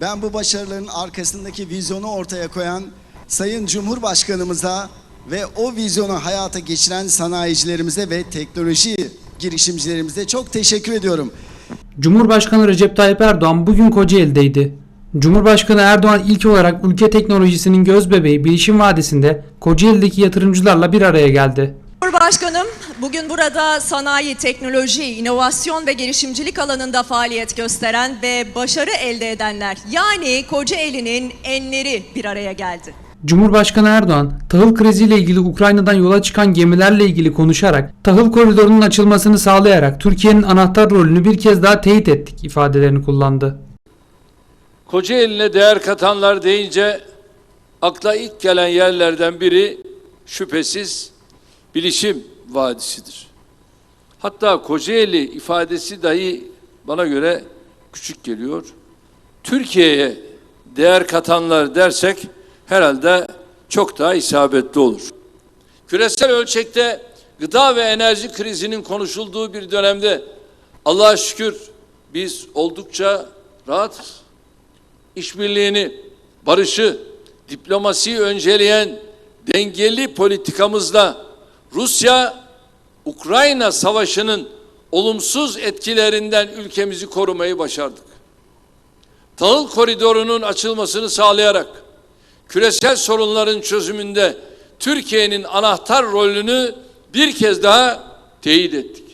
Ben bu başarıların arkasındaki vizyonu ortaya koyan Sayın Cumhurbaşkanımıza ve o vizyonu hayata geçiren sanayicilerimize ve teknoloji girişimcilerimize çok teşekkür ediyorum. Cumhurbaşkanı Recep Tayyip Erdoğan bugün Kocaeli'deydi. Cumhurbaşkanı Erdoğan ilk olarak ülke teknolojisinin gözbebeği Bilişim Vadisi'nde Kocaeli'deki yatırımcılarla bir araya geldi. Cumhurbaşkanım bugün burada sanayi, teknoloji, inovasyon ve girişimcilik alanında faaliyet gösteren ve başarı elde edenler yani Kocaeli'nin enleri bir araya geldi. Cumhurbaşkanı Erdoğan, tahıl kriziyle ilgili Ukrayna'dan yola çıkan gemilerle ilgili konuşarak, tahıl koridorunun açılmasını sağlayarak Türkiye'nin anahtar rolünü bir kez daha teyit ettik ifadelerini kullandı. Kocaeli'ne değer katanlar deyince akla ilk gelen yerlerden biri şüphesiz bilişim vadisidir. Hatta Kocaeli ifadesi dahi bana göre küçük geliyor. Türkiye'ye değer katanlar dersek herhalde çok daha isabetli olur. Küresel ölçekte gıda ve enerji krizinin konuşulduğu bir dönemde Allah'a şükür biz oldukça rahatız işbirliğini, barışı, diplomasiyi önceleyen dengeli politikamızla Rusya Ukrayna savaşının olumsuz etkilerinden ülkemizi korumayı başardık. Tahıl koridorunun açılmasını sağlayarak küresel sorunların çözümünde Türkiye'nin anahtar rolünü bir kez daha teyit ettik.